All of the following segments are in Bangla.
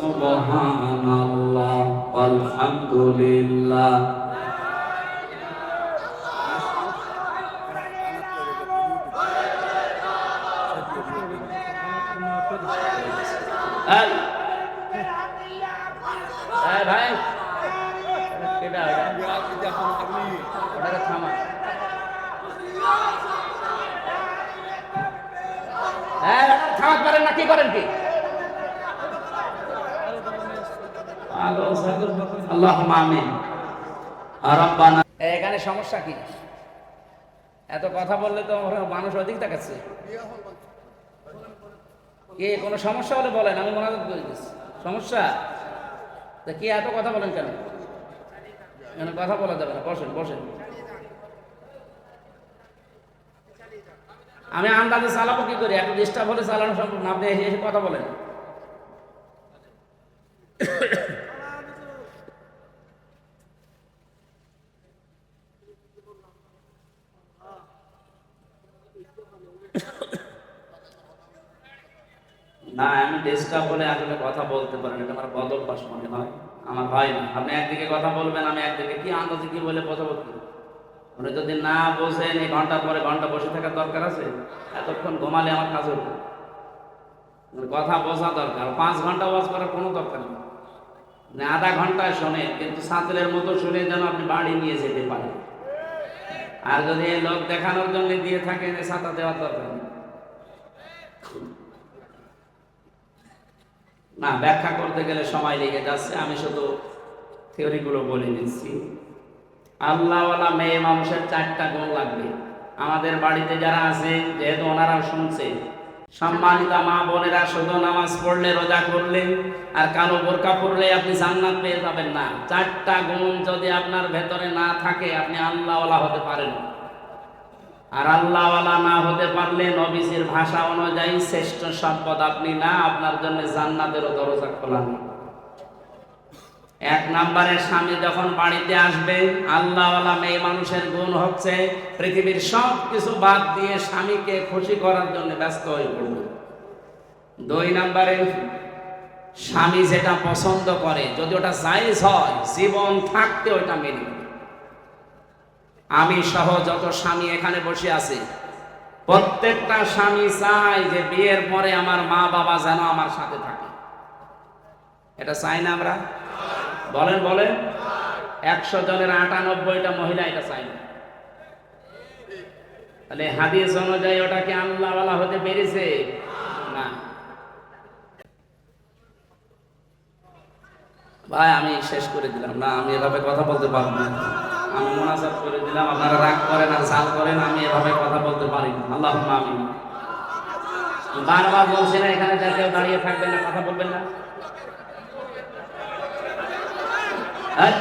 সুবহানাল্লাহ, আলহামদুলিল্লাহ। এই এই ভাই কেডা এটা ওটাকে থামা। হ্যাঁ থামাতে পারেন না, কি করেন কি? এখানে সমস্যা কি? এত কথা বললে তো মানুষ অধিক দেখাচ্ছে কে, কোনো সমস্যা হলে বলেন, আমি মোনাজাত করে দিচ্ছি। সমস্যা? তা কি এত কথা বলেন কেন? এখানে কথা বলা যাবে না, বসেন বসেন। আমি আন্দাজে চালাবো কি করি? এখন ডিস্টার্ব হলে চালানো সম্ভব না, আপনি এসে কথা বলেন। না, আমি ডিস্টার্ব হলে আসলে কথা বলতে পারি না, এটা আমার বদল পাশ মনে হয়, আমার হয় না। আপনি একদিকে কথা বলবেন, আমি একদিকে কি আন্দাজে কি বলে কথা বলতে উনি যদি না বোঝেন এই ঘণ্টা পরে ঘণ্টা বসে থাকার দরকার আছে? এতক্ষণ ঘুমালে আমার কাজ হবে কথা বোঝা দরকার, পাঁচ ঘণ্টা ওয়াজ করার কোনো দরকার নেই। মানে আধা ঘন্টায় শোনে, কিন্তু সাঁতরের মতো শুনে যেন আপনি বাড়ি নিয়ে যেতে পারেন। আর যদি লোক দেখানোর জন্য দিয়ে থাকে, যে ছাতা দেওয়ার দরকার নেই। না, ব্যাখ্যা করতে গেলে সময় লেগে যাচ্ছে, আমি শুধু থিওরিগুলো বলে দিচ্ছি আল্লাহওয়ালা মেয়ে মানুষের চারটা গুণ লাগবে। আমাদের বাড়িতে যারা আছে, যেহেতু ওনারাও শুনছে, সম্মানিত মা বোনেরা শুধু নামাজ পড়লে, রোজা করলে আর কালো বোরকা পড়লে আপনি জান্নাত পেয়ে যাবেন না। চারটা গুণ যদি আপনার ভেতরে না থাকে, আপনি আল্লাহওয়ালা হতে পারেন। না। আর আল্লাহওয়ালা না হতে পারলে নবীজির ভাষা অনুযায়ী শ্রেষ্ঠ সম্পদ আপনি না, আপনার জন্য জান্নাতেরও দরজা খোলা নেই এক নম্বরে স্বামী যখন বাড়িতে আসবে, আল্লাহওয়ালা মেয়ে মানুষের গুণ হচ্ছে, পৃথিবীর সব কিছু বাদ দিয়ে স্বামীকে খুশি করার জন্য ব্যস্ত হয়ে পড়বে দুই নম্বরে, স্বামী যেটা পছন্দ করে, যদি ওটা জায়েজ হয়, জীবন থাকতে ওটা মেনে। আমি সহ যত স্বামী এখানে বসে আছে, প্রত্যেকটা স্বামী চায় যে বিয়ের পরে আমার মা বাবা যেন আমার সাথে থাকে। এটা চাই না আমরা? বলেন বলেন। একশো জনের আটানব্বইটা মহিলা এটা চাই না। তাহলে হাদিস অনুযায়ী ওটা কি আল্লাহওয়ালা হতে পেরেছে? না। ভাই, আমি শেষ করে দিলাম। না, আমি এভাবে কথা বলতে পারব না। আমি মোনাজাত করে দিলাম, আপনারা রাগ করেন আর জাল করেন, আমি এভাবে কথা বলতে পারি না। আল্লাহ আমি বারবার বলছি না, এখানে যা কেউ দাঁড়িয়ে থাকবেন না, কথা বলবেন না। হ্যাঁ?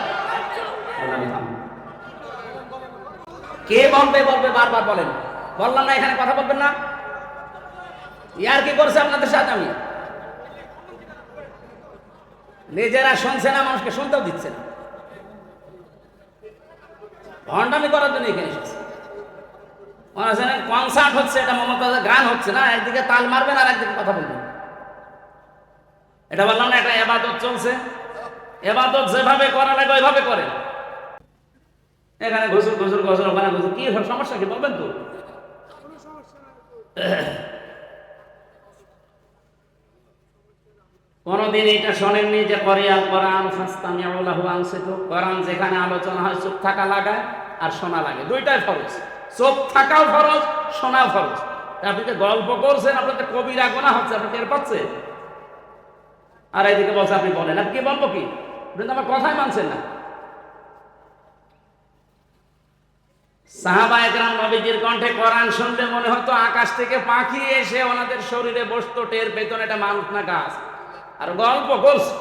কে বলবে বলবে, বারবার বলেন। বললাম না, এখানে কথা বলবেন না। ইয়ার কি করছে আপনাদের সাথে আমি? নিজেরা শুনছে না, মানুষকে শুনতেও দিচ্ছে না। ভণ্ডামি করার জন্য এখানে এসেছে। কনসার্ট হচ্ছে, এটা মমতাজের গান হচ্ছে না? একদিকে তাল মারবেন আর একদিকে কথা বলবেন। এটা বললাম না, একটা এবাদত চলছে। এবাদত যেভাবে করা লাগে, ওইভাবে করে। এখানে ঘুষুর ঘুষুর ঘুষুর, ওখানে ঘুষুর। কি সমস্যা কি বলবেন তো? কোনদিন এটা শোনেননি যে করিয়াল কোরআন ফাস্তামিউলাহু আনসিতু। কোরআন যেখানে আলোচনা হয়, চুপ থাকা লাগায়। আর শোনা লাগে। দুইটাই ফরজ। চুপ থাকাও ফরজ শোনাও ফরজ। আপনি যে গল্প করছেন আপনার কবিরা গোনা হচ্ছে, আপনি টের পাচ্ছেন? আর এদিকে বলছে, আপনি বলেন, আপনি কি বলব কি? আপনি তো আমার কথাই মানছেন না। সাহাবা একরাম নবীজির কণ্ঠে কোরআন শুনলে মনে হতো আকাশ থেকে পাখি এসে ওনাদের শরীরে বসতো টের পেতন এটা মানুষ না গাছ। আর গল্প করছে।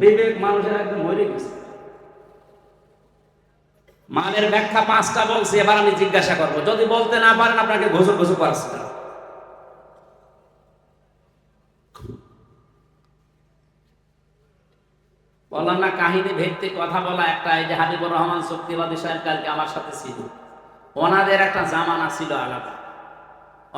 বিবেক মানুষের একদম মরে গেছে। মানের ব্যাখ্যা পাঁচটা বলছি, এবার আমি জিজ্ঞাসা করব। যদি বলতে না পারেন, আপনাকে ঘুষো ঘুষো করাচ্ছি। না বললাম না কাহিনী ভিত্তিক কথা বলা একটা, এই যে হাবিবুর রহমান শক্তিবাদী সাহেব কালকে আমার সাথে ছিল। ওনাদের একটা জামানা ছিল আলাদা।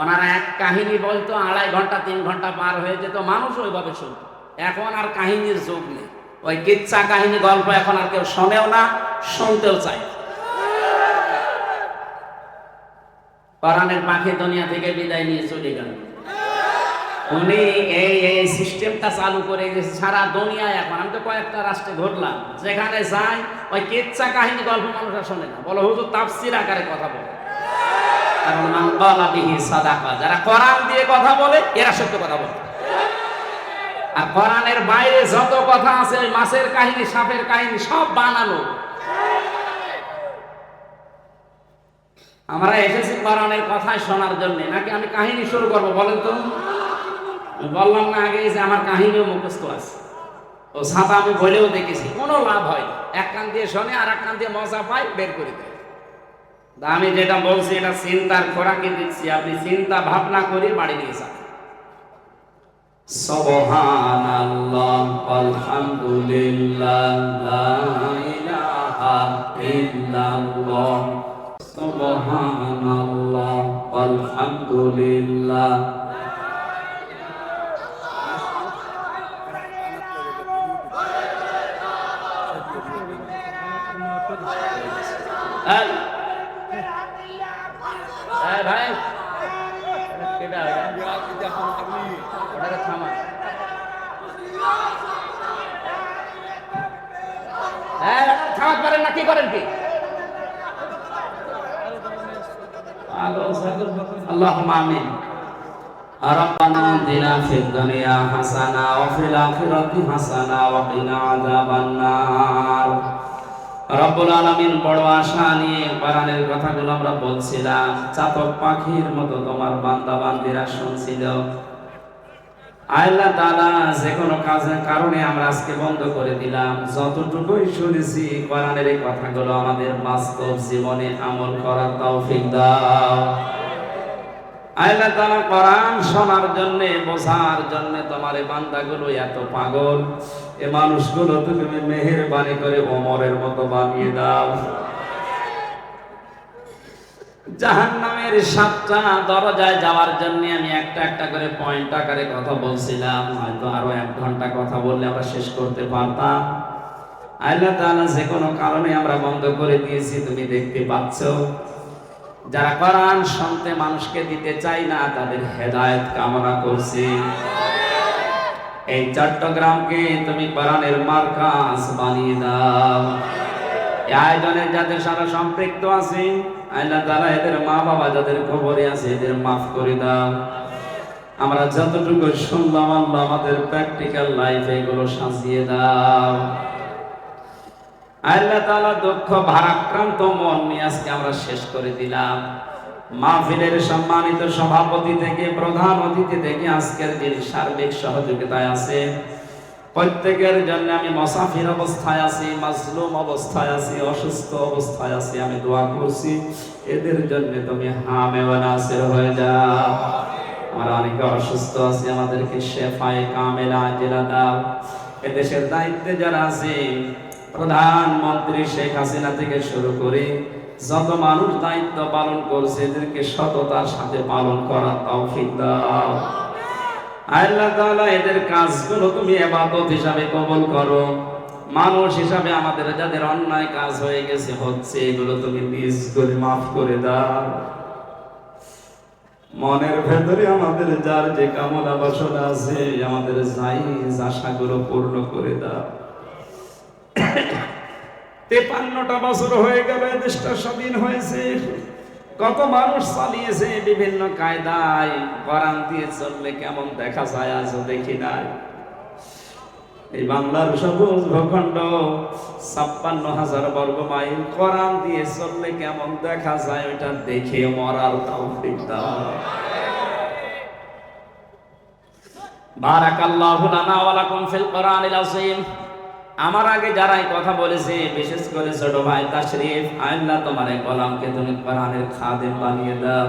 ওনারা এক কাহিনী বলতো, আড়াই ঘণ্টা, তিন ঘণ্টা পার হয়ে যেত, মানুষ ওইভাবে শুনত। এখন আর কাহিনীর যুগ নেই। ওই কিচ্ছা কাহিনী গল্প এখন আর কেউ শোনেও না, শুনতেও চায় না। কোরআনের পাখি দুনিয়া থেকে বিদায় নিয়ে চলে গেল। উনি এই এই সিস্টেমটা চালু করে গেছে। সারা দুনিয়ায় এখন। আমি তো কয়েকটা রাষ্ট্রে ঘুরলাম যেখানে যাই ওই কেচ্চা কাহিনী গল্প মানুষরা শোনে না। বলো, হুজুর, তাফসির আকারে কথা বলে। কারণ মান ক্বালা বিহি সাদাকা। যারা কোরআন দিয়ে কথা বলে, এরা সত্য কথা বলে। আর কোরআনের বাইরে যত কথা আছে মাছের কাহিনী, সাপের কাহিনী, সব বানানো আমরা এসেছি কোরআনের কথা শোনার জন্য। নাকি আমি কাহিনী শুরু করব বলেন তো? বললাম না, আগে যে আমার কাহিনীও মুখস্থ আছে। ও ছাতা আমি বলেও দেখেছি, কোনো লাভ হয়। এক কান দিয়ে শোনে আর এক কান দিয়ে মজা পাই বের করে দেয়। আমি যেটা বলছি, এটা চিন্তার খোরাকি দিচ্ছি। আপনি চিন্তা ভাবনা করে বাড়ি নিয়ে যান। সুবহানাল্লাহ, আলহামদুলিল্লাহ হ্যাঁ থামাতে পারেন না কি করেন কি? اللهم آمين ربنا آتنا في الدنيا حسنة وفي الآخرة حسنة وقنا عذاب النار রব্বুল আলামিন বড় আশা নিয়ে কোরআনের কথাগুলো আমরা বলছিলাম চাতক পাখির মতো তোমার বান্দা বান্দিরা শুনছিল আল্লাহ তাআলা যে কোনো কাজের কারণে আমরা আজকে বন্ধ করে দিলাম। যতটুকুই শুনেছি কোরআনের এই কথাগুলো আমাদের বাস্তব জীবনে আমল করার তৌফিক দাও। আল্লাহ তাআলা কোরআন শোনার জন্য, বোঝার জন্য তোমার এই বান্দাগুলো এত পাগল। এ মানুষগুলো তুমি মেহেরবানি করে ওমরের মতো বানিয়ে দাও। জাহান্নামের সাতটা দরজায় যাওয়ার জন্য আমি একটা একটা করে পয়েন্ট আকারে কথা বলছিলাম। হয়তো আরও এক ঘণ্টা কথা বললে আমরা শেষ করতে পারতাম। আল্লাহ তাআলা যে কোনো কারণে আমরা বন্ধ করে দিয়েছি, তুমি দেখতে পাচ্ছ। যারা কোরআন শুনতে মানুষকে দিতে চাই না, তাদের হেদায়েত কামনা করছি। এই চট্টগ্রামকে তুমি কোরআনের মার্কাস বানিয়ে দাও। এই আয়োজনে যাদের সারা সম্পৃক্ত আছে, আল্লাহ তাআলা এদের মা বাবা যাদের খবরে আছে, এদের মাফ করে দাও। আমরা যতটুকু শুনলাম, আল্লাহ আমাদের প্র্যাকটিক্যাল লাইফে এগুলো সাজিয়ে দাও। আল্লাহ তাআলা দুঃখ, ভারাক্রান্ত মন নিয়ে আজকে আমরা শেষ করে দিলাম। মাহফিলের সম্মানিত সভাপতি থেকে, প্রধান অতিথি থেকে আজকের যিনি সার্বিক সহযোগিতায় আছে। প্রত্যেকের জন্য আমি মসাফির অবস্থায় আছি, মাজলুম অবস্থায় আছি, অসুস্থ অবস্থায় আছি, আমি দোয়া করছি। এদের জন্য তুমি হামে নাসির হয়ে যাও। আমরা অনেকে অসুস্থ আছি, আমাদেরকে শেফায়ে কামেলা জেলা দাও। এদেশের দায়িত্বে যারা আছে, প্রধানমন্ত্রী শেখ হাসিনা থেকে শুরু করে যত মানুষ দায়িত্ব পালন করছে, এদেরকে সততার সাথে পালন করার তৌফিক দাও। আল্লাহ তাআলা এদের কাজগুলো তুমি ইবাদত হিসাবে কবুল করো। মানুষ হিসাবে আমাদের যাদের অন্যায় কাজ হয়ে গেছে, হচ্ছে এগুলো তুমি নিজ করে মাফ করে দাও। মনের ভেতরে আমাদের যার যে কামনা বাসনা আছে, আমাদের জাইজ আশাগুলো পূর্ণ করে দাও। তেপান্নটা বছর হয়ে গেল দেশটা স্বাধীন হয়েছে। কত মানুষ চালিয়েছে বিভিন্ন কায়দায় কোরআন দিয়ে চললে কেমন দেখা যায় আজও দেখি নাই। এই বাংলার সবুজ ভূখণ্ড, ছাপ্পান্ন হাজার বর্গ মাইল কোরআন দিয়ে চললে কেমন দেখা যায় ওইটা দেখে মরার তাও বারাকাল্লাহু লানা ওয়া লাকুম ফিল কোরআনিল আযীম। আমার আগে যারা এই কথা বলেছে, বিশেষ করে ছোট ভাই তাশরিফ, আল্লাহ তোমার এই কলামকে তুমি কোরআনের খাদে বানিয়ে দাও।